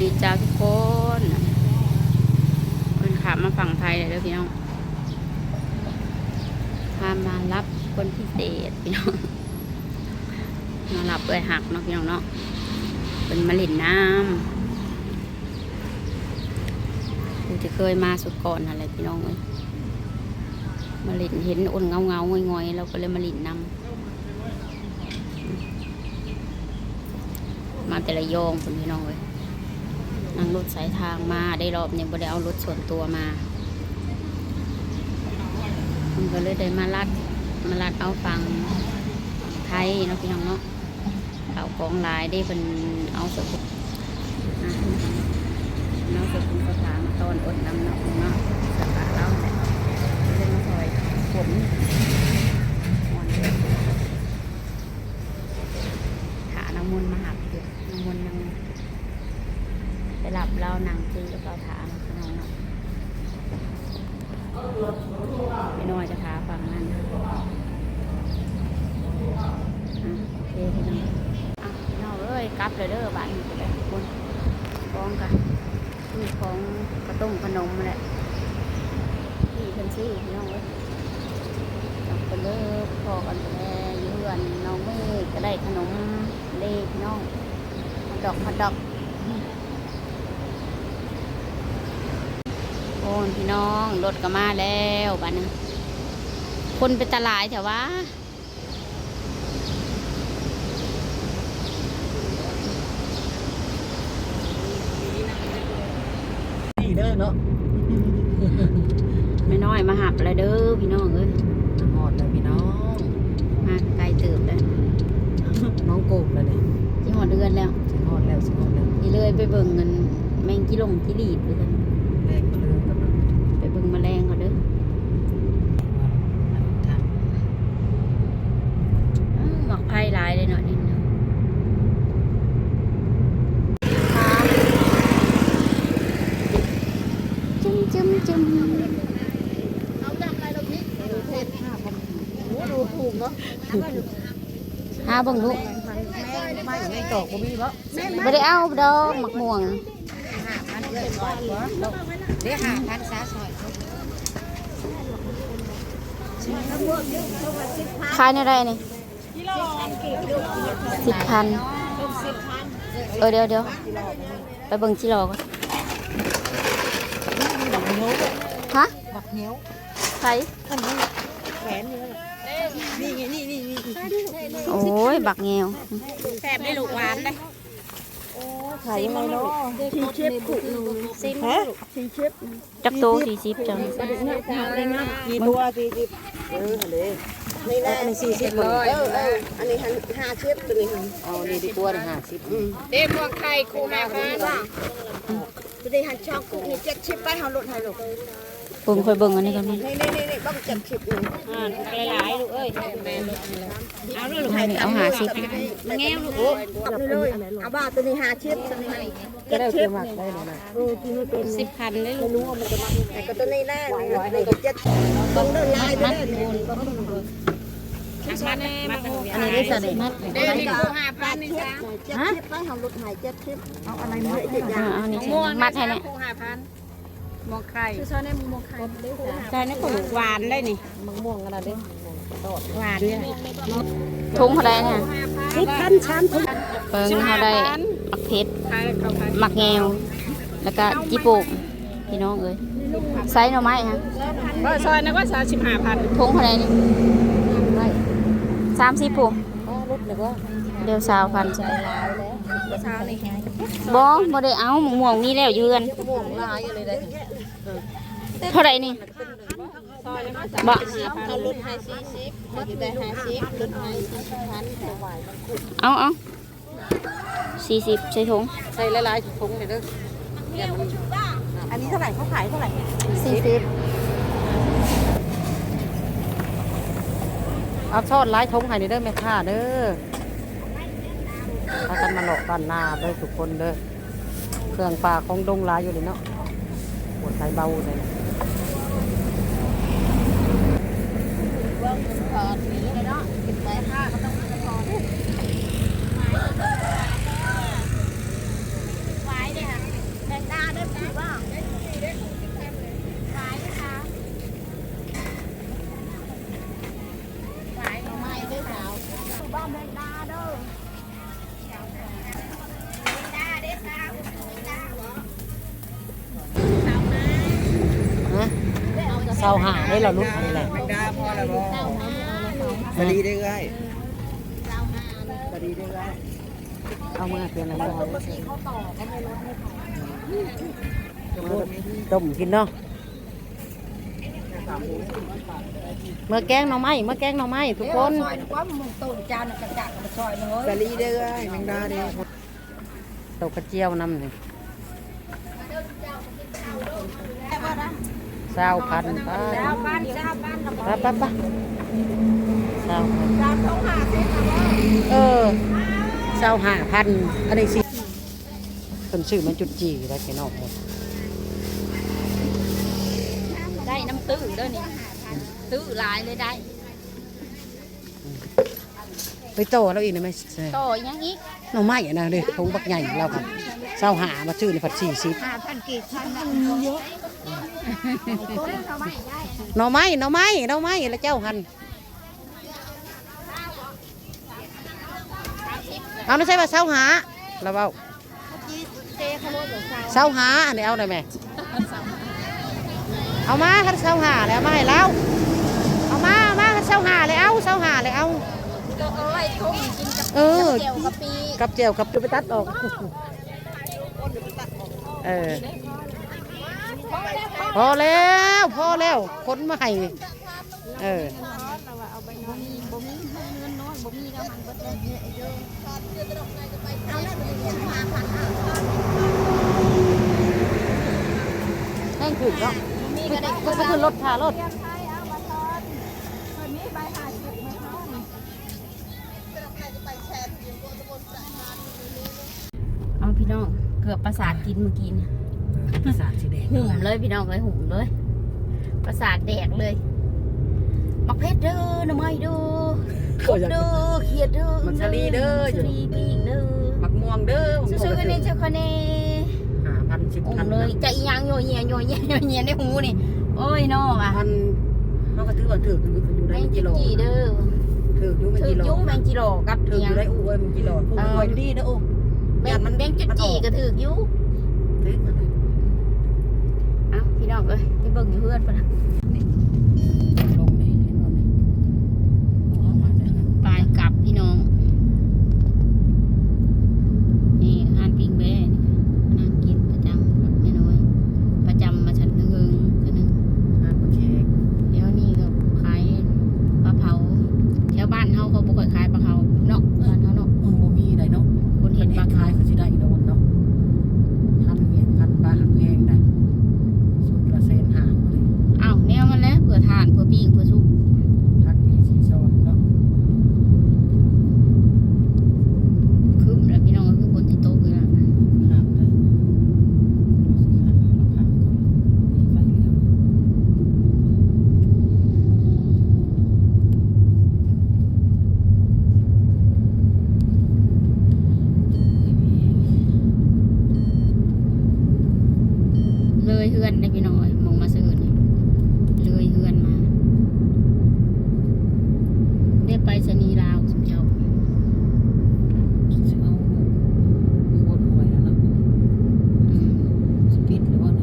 ดีจ้าทุกคนคนขับมาฝั่งไทยเลยเด้อพี่น้องพามารับคนพิเศษพี่น้องมารับเอ้ยหักเนาะพี่น้องเนาะเป็นมาเลินน้ำกูจะเคยมาสุดก่อนอะไรพี่น้องเลยมาเลินเห็นอ่นเงาเงาๆงอยๆเราก็เลยมาเลินน้ำมาแต่ละยองคุณพี่น้องเลย นั่งรถสายทางมาได้รอบเนี่ยบ่ได้เอารถส่วนตัวมามันก็เลยได้มาลัดมาลัดเอาฟังไทยเนาะพี่น้องเนาะเอาของลายได้เป็นเอาสกุลอะเอาสกุลสถานมาตอนอดน้ำเนาะพี่น้องเนาะสาเราเนี่ยเล่นมาซอยผมอ่อนเลยหาน้ำมนต์มาหักอยู่น้ำมนต์ยังาหนังจีแล้วก็ถามขนมเนาะพี่น้อยจะพาฟังนั่นโอเคพี่น้องอะพี่น้องเอ้ยกลับเลยเด้อบ้านไปเลยคุณฟ้องกันซื้อของกระต้มขนมแหละพี่เพิ่นซื้อพี่น้องเอ้ยจับไปเลยพอกันแล้วอยืนน้องเมฆก็ได้ขนมเด้พี่น้องดอกฮอทดอก อ้ยพี่น้องรถก็มาแล้วบ้านนึงคนเป็นตลาดแถวว่านี่เด้อเนาะไม่น้อยมาหับแล้วเด้อพี่น้องเอ้ยหอดเลยพี่น้อง มาไกลเติบเลยน้องโกบเลยเนี่ยที่หอดเดือนแล้วสิหอดแล้วสิหอดแล้วนี่เลยไปเบิ่งเงินแมงกิลงกิลีบเลยกันแรงก็เลยกำลัง ไปเบิ่งแมลงเขาเด้อ ทำ อื้อหมักไผ่หลายเลยเนาะนี่เนาะจุ้มจุ้มจุ้ม ดูถูกเนาะ หาเบิ่งลูกไม่ไม่ตอกก็มีบ่ไม่ได้เอาดอกหมักม่วงเดี๋ยวหาพันสาซอยขายในไรนี่สิบพันเออเดี๋ยวเดี๋ยวไปเบิ่งชิโร่ก่อนบักเหนียวฮะบักเหนียวใส่อันนี้แหวนนี่ นี่ไงนี่นี่นี่โอ้ย บักเงียวแซ่บได้ลูกหวานได้ขายยังไงเนาะชีเชฟขุซิมฮะชีเชฟจักโตสี่สิบจังกี่ตัวสี่สิบเออเลยนี่แหละอันนี้สี่สิบเลยเออเอออันนี้ห้าสิบตัวนี้ค่ะอ๋อนี่ดีตัวนี่ห้าสิบอืมเด็กพวกไข่คูห้าพันตัวนี้หันช่องกูนี่เจ็ดชิปไปเขาลดให้ลูก เบิ่งค่อยเบิ่งอันนี้กันนี่นี่นี่นี่ต้องเจ็ดชิปนี่หลายๆลูกเอ้ยเอาเลยลูกอันนี้เอาหาสิบแง่ลูกโอ้ตับนี่เลยเอาบ้าตัวนี้หาชิปตัวนี้ให้ก็ได้เต็มมากได้เลยนะเออที่ไม่เป็นสิบพันเลยลูกรู้ว่ามันจะมาแต่ก็ตัวนี้แน่นี่ก็เจ็ดต้องเดินลายไปเลยนี่มาแน่มาแน่อันนี้ได้สนิทเด็กนี่คูหาพันนี่จ้าเจ็ดชิปไปเขาลดให้เจ็ดชิปเอาอะไรมาเจ็ดออ่าย่างเอานี่ม่วงมัดให้เนี่ย มองไข่คือชอบในมือมองใครใช่นี่ปลูกหวานได้นี่มะม่วงอะไรเนี่ยหวานเนี่ยทุงเขาได้เนี่ยสิบพันชามทุกเบิ่งเขาได้มักเพชรไข่เขาไข่มักแงว แล้วก็จิโปกพี่น้องเอ้ยไซส์หน่อไม้ฮะก็ซอยนะก็สามสิบห้าพันทุงเขาได้นี่สามสิบปุ๊รถเลยก็เดี๋ยวสาวพันจ้ะเช้านี่บ่บ่ได้เอาหมวงมีแล้วอยืนม่วงลายอะไรได้ เท่าไหร่นี่ซอยนะก็บ่เขาลดให้สี่สิบเขาอยู่ได้ห้าสิบลดให้สี่สิบพันถวายมันขุดเอาเอาสี่สิบใส่ถุงใส่หลายๆถุงเลยเด้ออันนี้เท่าไหร่เขาขายเท่าไหร่สี่สิบเอาทอดหลายถุงให้เด้อแม่ค้าเด้อพากันมาหลอกกันหน้าเด้อทุกคนเด้อเครื่องปลาของดงหลายอยู่เลยเนาะ ปวดไต เบาเลยนะชาวหาได้เราลุกนี่แหละแมงดาพอแล้วบ่สวัสดีเด้อเอ้ยสวัสดีเด้อเอ้ยเอามาเปลี่ยนอะไรบ้างต้มกินเนาะเมื่อแกงหน่อไม้เมื่อแกงหน่อไม้ทุกคนซอยว่ามึงตูนจานกระจักมาซอยเลยสวัสดีเด้อเอ้ยแมงดาเด้อตกกระเจียวน้ำนี่ สาวพันป้าชาวบ้านชาวบ้านเราป้าป้าป้าสาวพันชาวต้องหาเส้นมาว่าเออสาวห้าพันอันนี้สิคนซื้อมันจุดจีแล้วแกนอกหมดได้น้ำตื้อเด้อนี่ตื้อหลายเลยได้ไปโตแล้วอีกนะไหมโตอีกยังอีกหน่อไม้อะนะเด้ทงบักใหญ่แล้วครับสาวหามาซื้อในผัดสี่สิบห้าพันกี่ชั้นนั่นเยอะ หน่อไม้หน่อไม้หน่อไม้แล้วเจ้าหันเอาไม่ใช่ว่าสาวหาเราเบาเตะเขาโลดหรือเปล่าสาวหาอันนี้เอาได้ไหมเอามาคันสาวหาแล้วเอามาให้เราเอามาเอามาคันสาวหาเลยเอาสาวหาเลยเอาก็เอาไว้ทุ่มกินกับเออเจียวกะปิกับเจียวกับจะไปตัดออกเออ พอแล้วพอแล้วคนมาให้เออเอยบ่มีแล้วมันเบิดเลยเยอะแห้งขึ้นเนาะก็ก็ได้ก็คือรถพารถเอาพี่น้องเกือบประสาทกินเมื่อกี้ ประสาทสีแดงหุ่มเลยพี่น้องเลยหุ่มเลย ประสาทแดกเลยมักเพชรเด้อหน่อไม้เด้อก็อยากเด้อเขียดเด้อมักสลีเด้อมักสลีปีกเด้อมักม่วงเด้อซื้อๆกันเนี่ยเจ้าคนนี้ห้าพันสิบหุ่พัมนเลยจะอีหยังโยเยียโยเยียโยเยียในหูนี่โอ้ยน้องอะพันเขาก็ถือว่าถืออยู่แมได้งกิจิโลจีเด้อถืออยู่มันถือกิโลยุ่งแมงจิโร่กับถืออีอหยังยู่ได้อู้เอ้ยมันกิโลพูดคอยดีๆนะโอ้แมงแมงจุดจีก็ถืออยู่ถือเอ้าพี่น้องเอ้ยไปเบิ่งอยู่เพื่อนปะนะ ลงนี่เห็นบ่นี่เอามาจากนั้น ปลายกลับพี่น้อง นี่อาหารปิ้งแบ่นี่ค่ะนั่งกินประจำกับแม่น้อย ประจำมาฉันเงิงๆคือหนึง ห้าปลาเค้ก เดี๋ยวนี้ก็ขายปลาเผาแถวบ้านเฮาเขาบ่ค่อยขายปลาเผาเนาะบ้านเฮาเนาะ มันบ่มีได้เนาะ คนเห็นปลา ขา ขาย ย คือสิได้โดนเนาะพันเมียนพันปลาหักแพงได้สุดละเซนห่างเลย อ้าวแนวมันแล้วเพื่อทานเพื่อปิ้งเพื่อสุก พักมีสีซ้อนเนาะ คึมแล้วพี่น้องคือคนที่โตคือละ ข้ามเลยดูสิข้ามเราข้ามก่อนมีไฟเลี้ยว เลยเฮือนได้พี่น้องเอ้ยมองมาซื้อนี่เลยเฮือนมาได้ไปสนีย์ลาวสุเจ้า สิเอาโคตรหวยแล้วเนาะ อืม สปิดหรือว่าไง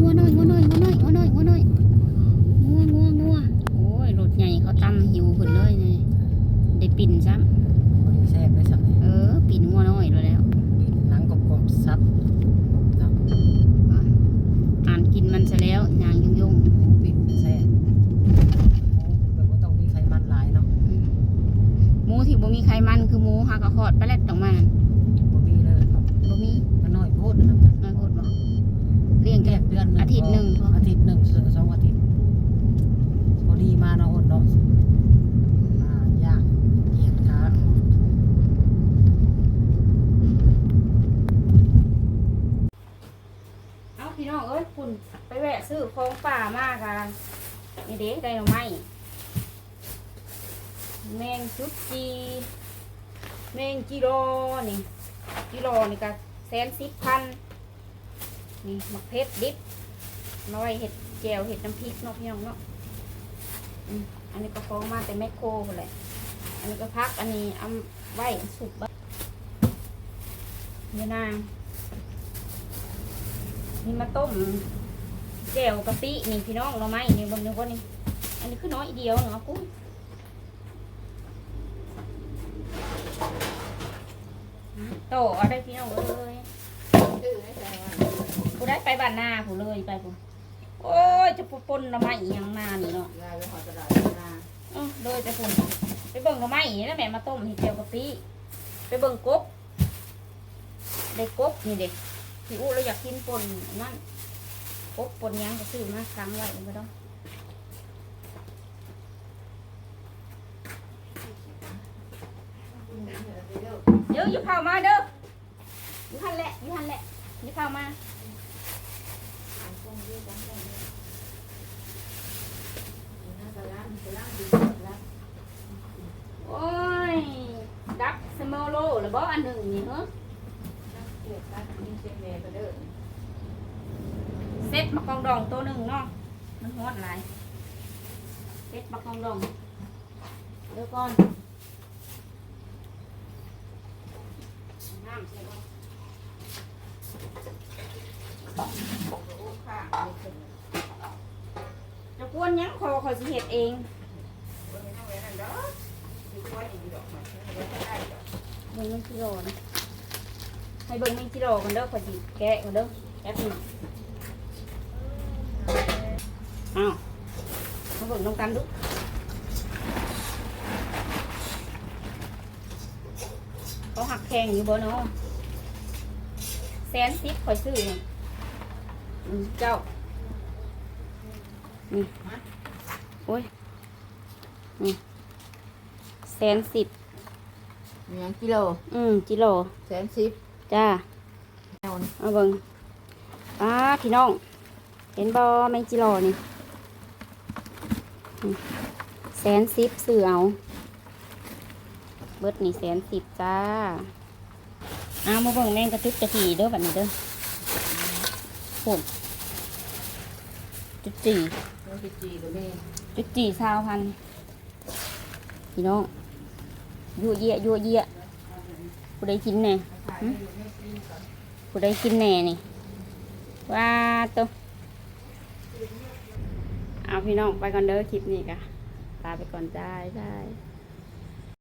งัวน้อยงัวน้อยงัวน้อยงัวน้อยงัวน้อยงัวงัวงัวโอ้ยรถใหญ่เขาตั้มหิวขึ้นเลยนี่ได้ปิ่นซ้ บริแทรกได้สักำเออปิ่นงัวน้อยเลยแล้ว หนังกรอบๆซับเนาะ อ่านกินมันซะแล้วยางยุ่งยุ่ง หมูปิ้งแซ่บหมูแบบว่าต้องมีไขมันหลายเนาะ ๆอืมหมูที่บ่มีไขมันคือ หมูหากระคอดไปแลดออกมาบ่มีเลยครับบ่มีมันน้อยโพดนะน้อยโพดบ่เลี้ยงแยแค่กเดือนหนึ่งอาทิตย์หนึ่งพออาทิตย์หนึ่งสองอาทิตย์พอดีมาเนาะอดเนาะมาย่างเหยียดขาออกเอาพี่น้องเอ้ยคุณไปแวะซื้อของป่ามากอะนี่เด็กได้หรือไม่แมงจุดจี แมงจิโรนี่จิโรนี่ก็แสนสิบพันนี่มะเพชรดิบมาไว้เห็ดแจวเห็ดน้ำพริกเนาะพี่น้องเนาะอันนี้ก็ของมาแต่แมคโครพุ่นแหละอันนี้ก็พักอันนี้เอาไว้สุกบ้างยานางนี่มาต้มแจ่วกะปินี่พี่น้องเราไหมนี่บางนึกว่านี่อันนี้คือน้อยเดียวเนาะกุ้ง โตเอาได้พี่น้องเอ้ยกูได้ไปบ้านนาผู้เลยไปผู้โอ้ยจะปนละไม้อีหยังมานี่เนาะยายไปหอตลาดนาเออโดยแต่ผมไปเบิ่งหน่อไม้นี่แล้วแม่มาต้มให้เจียวกะปิไปเบิ่งกบได้กบนี่เด็กพี่อู้เราอยากกินปนนั่นกบปนหยังก็ซื้อมาค้างไว้ไม่ต้อง เดี๋ยวอย่าเผามาเด้ออยู่หันแหละอยู่หันแหละอย่าเผามาโอ้ยดักสมอลโลหรือบ่อันหนึ่งนี่เหรอเซ็ตมะกองดองตัวหนึ่งเนาะมันฮอดหลายเซ็ตมะกองดองเดี๋ยวก่อนน้ำใส่บ่ จะกวนหยังคอคอยสิเฮ็ดเองเบิ่งมันกิโลนะให้เบิ่งมันกิโลกันเด้อขอยสิแกะกันเด้อแป๊บหนึงอ้าวมาเบิ่งน้องกันดู เขาหักแพงอยู่บ่เนาะแสนสิบข่อยซื้อนี่อืมเจ้า นี่โอ้ย นี่แสนสิบมีหยังกิโล อืมกิโลแสนสิบจ้าเอาเอาเบิ่งป้าพี่น้อง เห็นบ่แมงจิโร่นี่นี่แสนสิบซื้อเอา เบิดนี่แสนสิบจ้าเอามาเบิ่งแมงกระทึกกระถีเด้อบัดนี้เด้อโผล่จุดจีโลสิบจีก็มีจุดจีสาวพันพี่น้องยั่วเยี่ยยั่วเยี่ยผู้ใดกินแหน่หึผู้ใดกินแหน่นี่ว่าตัวเอาพี่น้องไปก่อนเด้อคลิปนี้กะลาไปก่อนจ้าได้